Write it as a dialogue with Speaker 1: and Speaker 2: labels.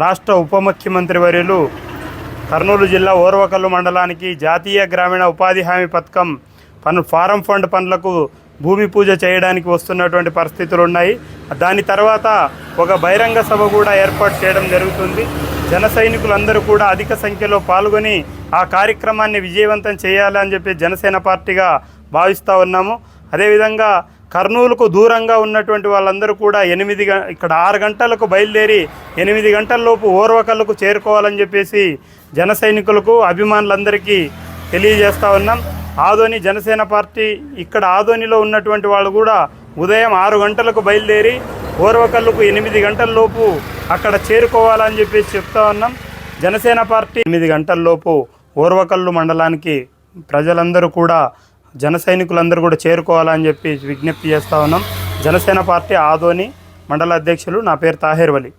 Speaker 1: రాష్ట్ర ఉప ముఖ్యమంత్రి వర్యులు కర్నూలు జిల్లా ఓర్వకల్లు మండలానికి జాతీయ గ్రామీణ ఉపాధి హామీ పథకం పను ఫారం ఫండ్ పనులకు భూమి పూజ చేయడానికి వస్తున్నటువంటి పరిస్థితులు ఉన్నాయి దాని తర్వాత ఒక బహిరంగ సభ కూడా ఏర్పాటు చేయడం జరుగుతుంది. జన సైనికులందరూ కూడా అధిక సంఖ్యలో పాల్గొని ఆ కార్యక్రమాన్ని విజయవంతం చేయాలని చెప్పి జనసేన పార్టీగా భావిస్తూ ఉన్నాము. అదేవిధంగా కర్నూలుకు దూరంగా ఉన్నటువంటి వాళ్ళందరూ కూడా ఎనిమిది గ- ఇక్కడ ఆరు గంటలకు బయలుదేరి ఎనిమిది గంటలలోపు ఓర్వకల్లుకు చేరుకోవాలని చెప్పేసి జన సైనికులకు అభిమానులందరికీ తెలియజేస్తా ఉన్నాం. ఆదోని జనసేన పార్టీ ఇక్కడ ఆదోనిలో ఉన్నటువంటి వాళ్ళు కూడా ఉదయం ఆరు గంటలకు బయలుదేరి ఓర్వకల్లుకు ఎనిమిది గంటలలోపు అక్కడ చేరుకోవాలని చెప్పేసి చెప్తా ఉన్నాం. జనసేన పార్టీ ఎనిమిది గంటలలోపు ఓర్వకల్లు మండలానికి ప్రజలందరూ కూడా జన సైనికులందరూ కూడా చేరుకోవాలని చెప్పి విజ్ఞప్తి చేస్తా ఉన్నాం. జనసేన పార్టీ ఆదోని మండల అధ్యక్షులు నా పేరు తాహేర్ వలి